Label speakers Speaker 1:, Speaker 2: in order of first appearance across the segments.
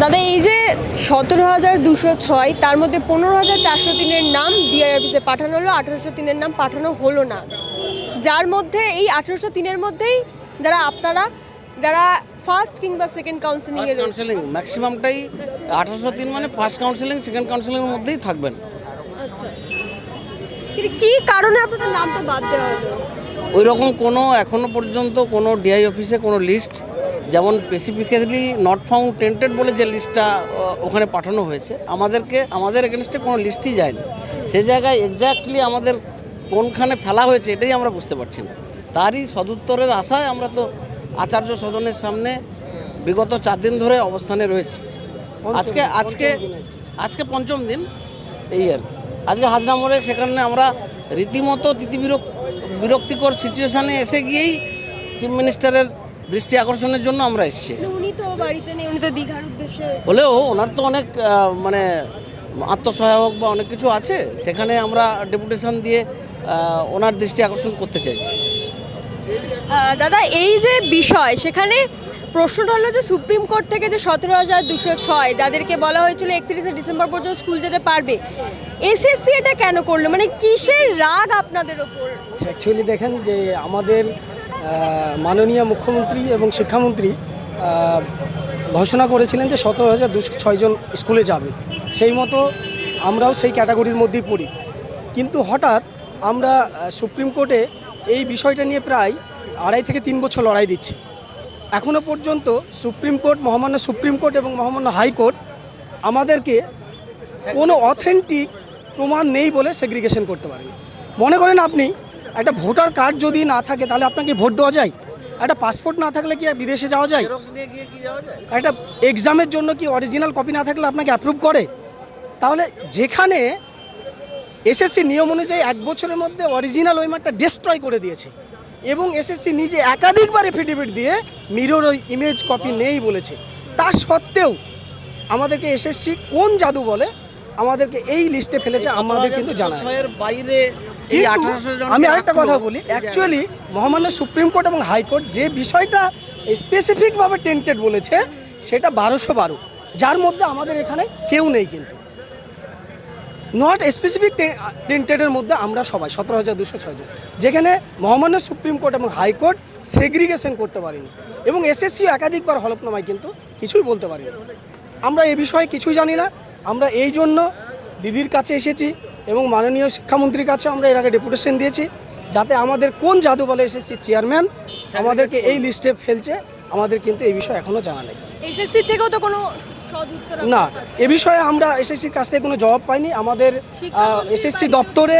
Speaker 1: দাদা এই যে সতেরো হাজার দুশো ছয় তার মধ্যে পনেরো হাজার চারশো তিনের নাম ডিআই অফিসে পাঠানো হলো আঠেরোশো তিনের নাম পাঠানো হলো না। যার মধ্যে এই আঠেরোশো তিনের মধ্যেই যারা আপনারা যারা ফার্স্ট কিংবা সেকেন্ড কাউন্সিলিংয়ে রয়েছে
Speaker 2: কাউন্সিলিং ম্যাক্সিমামটাই আঠারোশো তিন মানে ফার্স্ট কাউন্সিলিং সেকেন্ড কাউন্সিলিংয়ের মধ্যেই থাকবেন।
Speaker 1: আচ্ছা। কি কারণে আপনাদের নামটা বাদ দেওয়া হলো?
Speaker 2: ওই রকম কোনো এখনও পর্যন্ত কোনো ডিআই অফিসে কোনো লিস্ট যেমন স্পেসিফিক্যালি নট ফাউন্ড টেন্টেড বলে যে লিস্টটা ওখানে পাঠানো হয়েছে আমাদেরকে আমাদের এগেনস্টে কোনো লিস্টই যায়নি। সে জায়গায় এক্স্যাক্টলি আমাদের কোনখানে ফেলা হয়েছে এটাই আমরা বুঝতে পারছি না। তারই সদুত্তরের আশায় আমরা তো আচার্য সদনের সামনে বিগত চার দিন ধরে অবস্থানে রয়েছি। আজকে আজকে আজকে পঞ্চম দিন এই আর কি। আজকে হাজরা মোড়ে সেখানে আমরা রীতিমতো তিতিবিরক বিরক্তিকর সিচুয়েশানে এসে গিয়েই চিফ মিনিস্টারের দৃষ্টি আকর্ষণের জন্য আমরা এসেছি।
Speaker 1: উনি তো বাড়িতে নেই উনি তো দীঘার উদ্দেশ্যে
Speaker 2: হলেও ওনার তো অনেক মানে আত্মসহায়ক বা অনেক কিছু আছে সেখানে আমরা ডেপুটেশন দিয়ে ওনার দৃষ্টি আকর্ষণ করতে চাইছি।
Speaker 1: দাদা এই যে বিষয় সেখানে প্রশ্নটা হলো যে সুপ্রিম কোর্ট থেকে যে সতেরো হাজার দুশো ছয় যাদেরকে বলা হয়েছিল একত্রিশে ডিসেম্বর পর্যন্ত স্কুল যেতে পারবে এসএসসি এটা কেন করল? মানে কিসের রাগ আপনাদের ওপর?
Speaker 3: অ্যাকচুয়ালি দেখেন যে আমাদের মাননীয় মুখ্যমন্ত্রী এবং শিক্ষামন্ত্রী ঘোষণা করেছিলেন যে সতেরো হাজার দুশো ছয়জন স্কুলে যাবে। সেই মতো আমরাও সেই ক্যাটাগরির মধ্যেই পড়ি। কিন্তু হঠাৎ আমরা সুপ্রিম কোর্টে এই বিষয়টা নিয়ে প্রায় আড়াই থেকে তিন বছর লড়াই দিচ্ছি। এখনও পর্যন্ত সুপ্রিম কোর্ট, মহামান্য সুপ্রিম কোর্ট এবং মহামান্য হাইকোর্ট আমাদেরকে কোনো অথেন্টিক প্রমাণ নেই বলে সেগ্রিগেশন করতে পারেনি। মনে করেন আপনি একটা ভোটার কার্ড যদি না থাকে তাহলে আপনাকে ভোট দেওয়া যায়? একটা পাসপোর্ট না থাকলে কি বিদেশে যাওয়া যায়? একটা এক্সামের জন্য কি অরিজিনাল কপি না থাকলে আপনাকে অ্যাপ্রুভ করে? তাহলে যেখানে এসএসসি নিয়ম অনুযায়ী এক বছরের মধ্যে অরিজিনাল ওয়েমারটা ডিস্ট্রয় করে দিয়েছে এবং এসএসসি নিজে একাধিকবার এফিডেভিট দিয়ে মিরর ওই ইমেজ কপি নেই বলেছে। তা সত্ত্বেও আমাদেরকে এসএসসি কোন জাদু বলে? আমাদেরকে এই লিস্টে ফেলেছে আমাদের কিন্তু জানা
Speaker 2: বাইরে
Speaker 3: আমি আরেকটা কথা বলি। অ্যাকচুয়ালি মহামান্য সুপ্রিম কোর্ট এবং হাইকোর্ট যে বিষয়টা স্পেসিফিকভাবে টেন্টেড বলেছে সেটা বারোশো বারো। যার মধ্যে আমাদের এখানে কেউ নেই কিন্তু। নট স্পেসিফিক টেন্টেডের মধ্যে আমরা সবাই সতেরো হাজার দুশো ছয়জন যেখানে মহামান্য সুপ্রিম কোর্ট এবং হাইকোর্ট সেগ্রিগেশন করতে পারেনি। এবং এসএসসি একাধিকবার হলফনামায় কিন্তু কিছুই বলতে পারিনি। আমরা এ বিষয়ে কিছুই জানি না। আমরা এই জন্য দিদির কাছে এসেছি এবং মাননীয় শিক্ষামন্ত্রীর কাছে আমরা এর আগে ডেপুটেশন দিয়েছি যাতে আমাদের কোন জাদু বলে এসেছি চেয়ারম্যান আমাদেরকে এই লিস্টে ফেলছে আমাদের কিন্তু এই বিষয়ে এখনও জানা নেই।
Speaker 1: এসএসসি থেকেও তো কোনো
Speaker 3: না এ বিষয়ে আমরা এসএসসির কাছ থেকে কোনো জবাব পাইনি। আমাদের এসএসসি দপ্তরে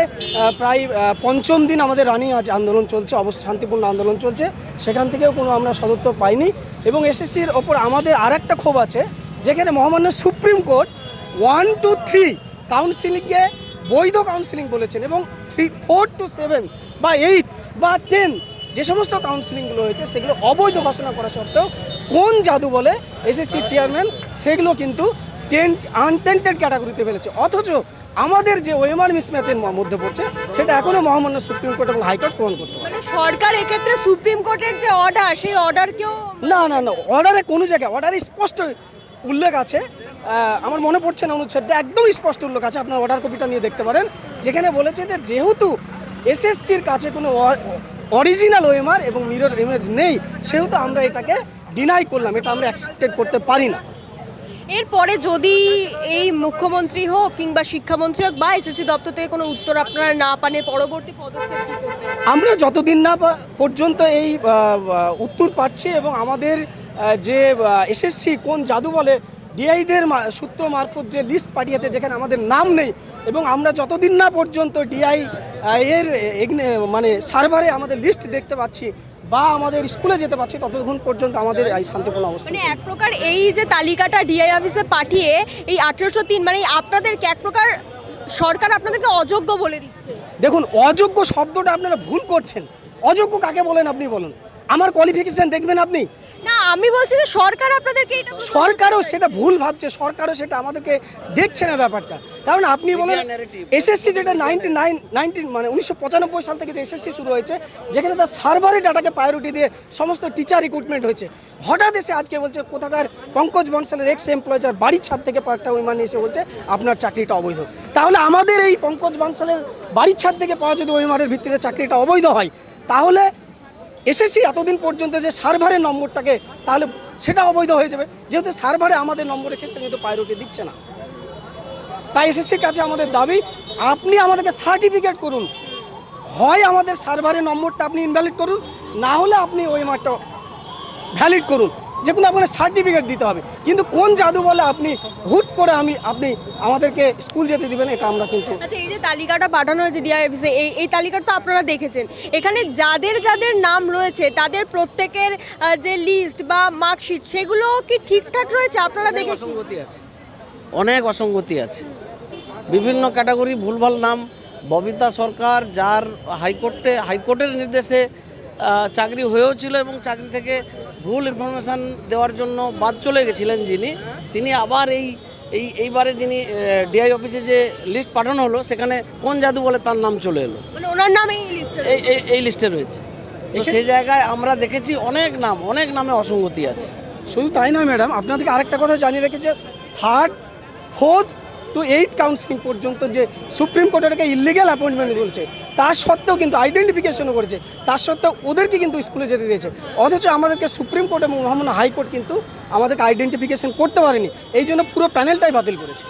Speaker 3: প্রায় পঞ্চম দিন আমাদের রানিং আজ আন্দোলন চলছে অবশ্য শান্তিপূর্ণ আন্দোলন চলছে। সেখান থেকেও কোনো আমরা সদুত্তর পাইনি। এবং এসএসসির ওপর আমাদের আর একটা ক্ষোভ আছে যেখানে মহামান্য supreme court one two three কাউন্সিলিংকে বৈধ কাউন্সিলিং বলেছেন এবং থ্রি ফোর টু সেভেন বা এইট বা টেন যে সমস্ত কাউন্সিলিংগুলো হয়েছে সেগুলো অবৈধ ঘোষণা করা সত্ত্বেও কোন জাদু বলে এসএসসি চেয়ারম্যান সেগুলো কিন্তু টেন্ট আনটেন্টেড ক্যাটাগরিতে ফেলেছে। অথচ আমাদের যে ওয়েমার মিসম্যাচের মধ্যে পড়ছে সেটা এখনও মহামান্য সুপ্রিম কোর্ট এবং হাইকোর্ট প্রমাণ করতে পারে।
Speaker 1: মানে সরকার এক্ষেত্রে সুপ্রিম কোর্টের যে অর্ডার সেই অর্ডারকেও
Speaker 3: না না না অর্ডারে কোনো জায়গায় অর্ডারে স্পষ্ট উল্লেখ আছে আমার মনে পড়ছে না অনুচ্ছেদটা একদম স্পষ্ট উল্লেখ আছে আপনার অর্ডার কপিটা নিয়ে দেখতে পারেন। যেখানে বলেছে যে যেহেতু এসএসসির কাছে কোনো অরিজিনাল ওয়েমার এবং মিরর ইমেজ নেই সেহেতু আমরা এটাকে ডিনাই করলাম এটা আমরা অ্যাকসেপ্টেড করতে পারি না।
Speaker 1: এরপরে যদি এই মুখ্যমন্ত্রী হোক কিংবা শিক্ষামন্ত্রী হোক বা এসএসসি দপ্তর থেকে কোনো উত্তর আপনারা না পান পরবর্তী পদক্ষেপ
Speaker 3: আমরা যতদিন না পর্যন্ত এই উত্তর পাচ্ছি এবং আমাদের যে এসএসসি কোন জাদু বলে ডিআইদের সূত্র মারফত যে লিস্ট পাঠিয়েছে যেখানে আমাদের নাম নেই এবং আমরা যতদিন না পর্যন্ত ডিআই এর মানে সার্ভারে আমাদের লিস্ট দেখতে পাচ্ছি বা আমাদের স্কুলে যেতে পারছি ততক্ষণ পর্যন্ত আমাদের এই শান্তিপূর্ণ অবস্থা
Speaker 1: মানে এক প্রকার এই যে তালিকাটা ডিআই অফিসে পাঠিয়ে এই আঠেরোশো তিন মানে আপনাদেরকে এক প্রকার সরকার আপনাদেরকে অযোগ্য বলে দিচ্ছে?
Speaker 3: দেখুন অযোগ্য শব্দটা আপনারা ভুল করছেন। অযোগ্য কাকে বলেন আপনি বলুন? আমার কোয়ালিফিকেশন দেখবেন আপনি?
Speaker 1: না আমি বলছি যে সরকার আপনাদেরকে এটা
Speaker 3: সরকারও সেটা ভুল ভাবছে সরকারও সেটা আমাদেরকে দেখছে না ব্যাপারটা। কারণ আপনি বলেন এসএসসি যেটা নাইনটি নাইন নাইনটিন মানে উনিশশো পঁচানব্বই সাল থেকে যে এসএসসি শুরু হয়েছে যেখানে তার সার্ভারে ডাটাকে প্রায়োরিটি দিয়ে সমস্ত টিচার রিক্রুটমেন্ট হয়েছে। হঠাৎ এসে আজকে বলছে কোথাকার পঙ্কজ বনসালের এক্স এমপ্লয় যার বাড়ির ছাদ থেকে একটা উইমান এসে বলছে আপনার চাকরিটা অবৈধ। তাহলে আমাদের এই পঙ্কজ বনসালের বাড়ির ছাদ থেকে পাওয়া যদি উইমানের ভিত্তিতে চাকরিটা অবৈধ হয় তাহলে এসএসসি এতদিন পর্যন্ত যে সার্ভারের নম্বরটাকে, তাহলে সেটা অবৈধ হয়ে যাবে। যেহেতু সার্ভারে আমাদের নম্বরের ক্ষেত্রে কিন্তু প্রায়োরিটি দিচ্ছে না। তাই এসএসসির কাছে আমাদের দাবি, আপনি আমাদেরকে সার্টিফিকেট করুন। হয় আমাদের সার্ভারের নম্বরটা আপনি ইনভ্যালিড করুন, না হলে আপনি ওই মাঠটা ভ্যালিড করুন। যে কোনো আপনার সার্টিফিকেট দিতে হবে। কিন্তু কোন জাদু বলে আপনি হুট করে আমি আপনি আমাদেরকে স্কুল যেতে দিবেন এটা আমরা কিন্তু
Speaker 1: আচ্ছা এই যে তালিকাটা পাঠানো হয়েছে ডিআই অফিসে এই এই তালিকাটা তো আপনারা দেখেছেন। এখানে যাদের যাদের নাম রয়েছে তাদের প্রত্যেকের যে লিস্ট বা মার্কশিট সেগুলো কি ঠিকঠাক রয়েছে? আপনারা
Speaker 2: অনেক
Speaker 1: দেখেছেন?
Speaker 2: অসঙ্গতি আছে। অনেক অসঙ্গতি আছে। বিভিন্ন ক্যাটাগরি ভুলভাল নাম। ববিতা সরকার যার হাইকোর্টে হাইকোর্টের নির্দেশে চাকরি হয়েও ছিল এবং চাকরি থেকে ভুল ইনফরমেশান দেওয়ার জন্য বাদ চলে গেছিলেন যিনি। তিনি আবার এই এই এইবারে যিনি ডিআই অফিসে যে লিস্ট পাঠানো হলো সেখানে কোন জাদু বলে তার নাম চলে এলো।
Speaker 1: মানে ওনার নাম এই লিস্টে
Speaker 2: এই এই এই লিস্টে রয়েছে। তো সেই জায়গায় আমরা দেখেছি অনেক নাম অনেক নামে অসঙ্গতি আছে।
Speaker 3: শুধু তাই নয় ম্যাডাম আপনাদেরকে আরেকটা কথা জানিয়ে রেখেছে third fourth two eight counselling পর্যন্ত যে সুপ্রিম কোর্ট এটাকে ইলিগ্যাল অ্যাপয়েন্টমেন্ট বলছে তার সত্ত্বেও কিন্তু আইডেন্টিফিকেশনও করেছে। তার সত্ত্বেও ওদেরকে কিন্তু স্কুলে যেতে দিয়েছে। অথচ আমাদেরকে সুপ্রিম কোর্ট এবং মহামান্য হাইকোর্ট কিন্তু আমাদেরকে আইডেন্টিফিকেশন করতে পারেনি। এই জন্য পুরো প্যানেলটাই বাতিল করেছে।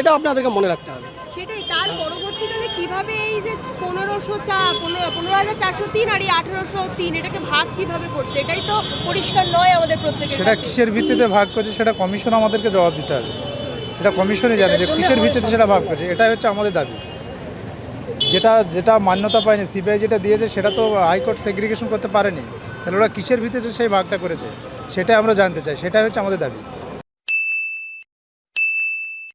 Speaker 3: এটা আপনাদেরকে মনে রাখতে হবে।
Speaker 1: সেটাই তার পরবর্তীকালে কীভাবে এই যে পনেরোশো চা পনেরো পনেরো হাজার চারশো তিন আর এই আঠেরোশো তিন এটাকে ভাগ কীভাবে করছে? এটাই তো পরিষ্কার নয় আমাদের প্রত্যেকের
Speaker 4: সেটা কিসের ভিত্তিতে ভাগ করছে সেটা কমিশন আমাদেরকে জবাব দিতে হবে। এটা কমিশনে জানে যে কিসের ভিত্তিতে সেটা ভাগ করছে। এটাই হচ্ছে আমাদের দাবি। যেটা যেটা মান্যতা পায়নি, সিবিআই যেটা দিয়েছে সেটা তো হাইকোর্ট সেগ্রিগেশন করতে পারেনি। তাহলে ওরা কিসের ভিত্তিতে সেই ভাগটা করেছে, সেটাই আমরা জানতে চাই, সেটাই হচ্ছে আমাদের দাবি।